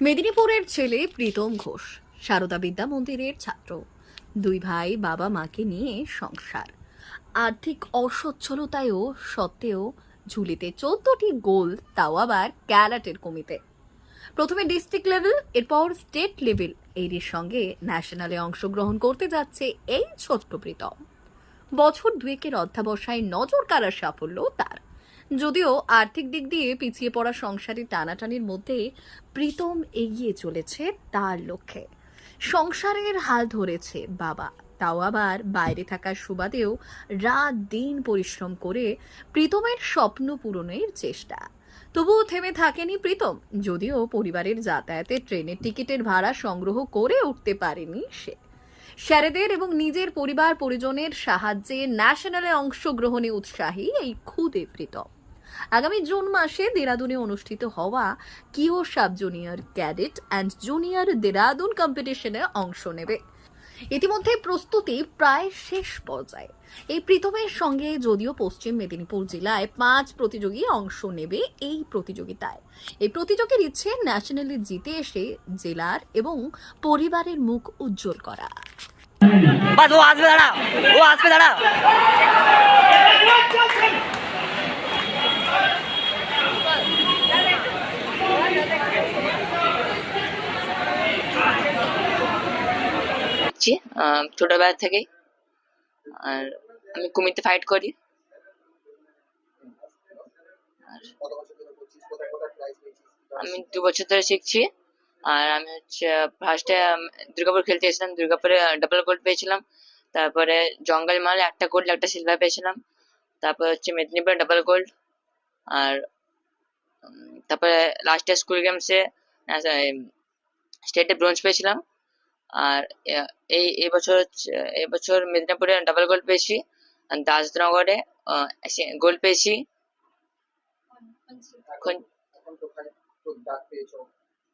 মেদিনীপুরের ছেলে প্রীতম ঘোষ, সারদা বিদ্যা মন্দিরের ছাত্র। দুই ভাই বাবা মাকে নিয়ে সংসার। আর্থিক অসচ্ছলতায়ও সত্ত্বেও ঝুলিতে চোদ্দটি গোল তাও আবার ক্যারাটের কমিতে। প্রথমে ডিস্ট্রিক্ট লেভেল, এরপর স্টেট লেভেল। এরই সঙ্গে ন্যাশনালে অংশগ্রহণ করতে যাচ্ছে এই ছোট্ট প্রীতম। বছর দুয়েকের অধ্যাবসায় নজর কাড়ার সাফল্য তার। যদিও আর্থিক দিক দিয়ে পিছিয়ে পড়া সংসারে টানাটানির মধ্যে প্রীতম এগিয়ে চলেছে তার লক্ষ্যে। সংসারের হাল ধরেছে বাবা। তাও আবার বাইরে থাকার সুবাদেও রাত দিন পরিশ্রম করে প্রীতমের স্বপ্ন পূরণের চেষ্টা। তবুও থেমে থাকেনি প্রীতম। যদিও পরিবারের যাতায়াতে ট্রেনের টিকিটের ভাড়া সংগ্রহ করে উঠতে পারেনি সে। স্যারেদের এবং নিজের পরিবার পরিজনের সাহায্যে ন্যাশনালে অংশগ্রহণে উৎসাহী এই খুদে প্রীতম। আগামী জুন মাসে দেরাদুনে অনুষ্ঠিত হওয়া কিও sub junior cadet and junior Dehradun কম্পিটিশনে অংশ নেবে। ইতিমধ্যে প্রস্তুতি প্রায় শেষ পর্যায়ে। এই প্রীতমের সঙ্গে যদিও পশ্চিম মেদিনীপুর জেলায় পাঁচ প্রতিযোগী অংশ নেবে এই প্রতিযোগিতায়। এই প্রতিযোগীর ইচ্ছে ন্যাশনালি জিতে এসে জেলার এবং পরিবারের মুখ উজ্জ্বল করা। বাস, ও আসবে দাঁড়া ও আসবে দাঁড়া করছি ছোটবেলা থেকেই। আর আমি কুমিতে ফাইট করি। আমি দু বছর ধরে শিখছি। আর আমি হচ্ছে ফার্স্টে দুর্গাপুর খেলতে এসেছিলাম। দুর্গাপুরে ডাবল গোল্ড পেয়েছিলাম। তারপরে জঙ্গল মালে, একটা গোল্ড একটা সিলভার পেয়েছিলাম। তারপর হচ্ছে মেদিনীপুরে ডাবল গোল্ড আর তারপরে লাস্টে স্কুল গেমসে স্টেটে ব্রোঞ্জ পেয়েছিলাম। আর এই এবছর এবছর মেদিনীপুরে ডাবল গোল্ড পেয়েছি দাসনগরে গোল্ড পেয়েছি। এখন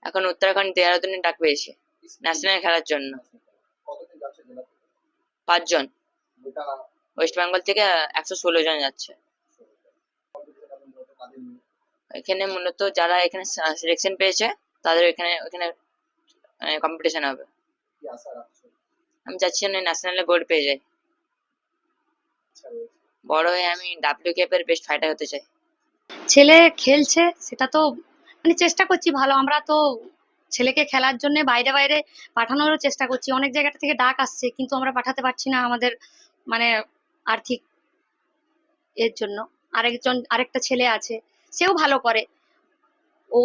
এখন উত্তরাখণ্ড দেহরাদুনে ডাক পেয়েছি ন্যাশনাল খেলার জন্য। পাঁচজন। ওয়েস্ট বেঙ্গল থেকে একশো ষোলো জন যাচ্ছে। এখানে মূলত যারা এখানে সিলেকশন পেয়েছে, তাদের এখানে ওখানে কম্পিটিশন হবে। আমি চাচ্ছি যেন ন্যাশনালে গোল্ড পেয়ে যাই। বড় হয়ে আমি ডাব্লিউ এর বেস্ট ফাইটার হতে চাই। ছেলে খেলছে সেটা তো মানে চেষ্টা করছি ভালো। আমরা তো ছেলেকে খেলার জন্য বাইরে বাইরে পাঠানোরও চেষ্টা করছি। অনেক জায়গা থেকে ডাক আসছে কিন্তু আমরা পাঠাতে পারছি না আমাদের মানে আর্থিক এর জন্য। আরেকজন আরেকটা ছেলে আছে সেও ভালো করে। ও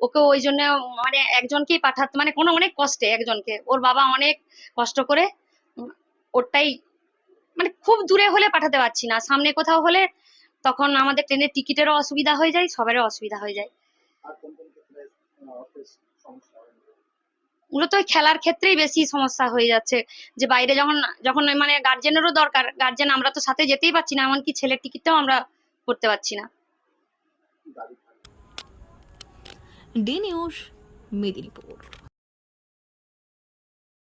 ওকে ওই জন্য মানে একজনকেই পাঠাতে মানে কোনো অনেক কষ্টে একজনকে। ওর বাবা অনেক কষ্ট করে ওরটাই মানে খুব দূরে হলে পাঠাতে পারছি না। সামনে কোথাও হলে তখন আমাদের ট্রেনের টিকিটেরও অসুবিধা হয়ে যায় সবারও অসুবিধা হয়ে যায়। মূলত ওই খেলার ক্ষেত্রেই বেশি সমস্যা হয়ে যাচ্ছে। যে বাইরে যখন যখন মানে গার্জেনেরও দরকার গার্জেন আমরা তো সাথে যেতেই পারছি না এমনকি ছেলের টিকিটটাও আমরা করতে পারছি না। ডি মেদিনীপুর।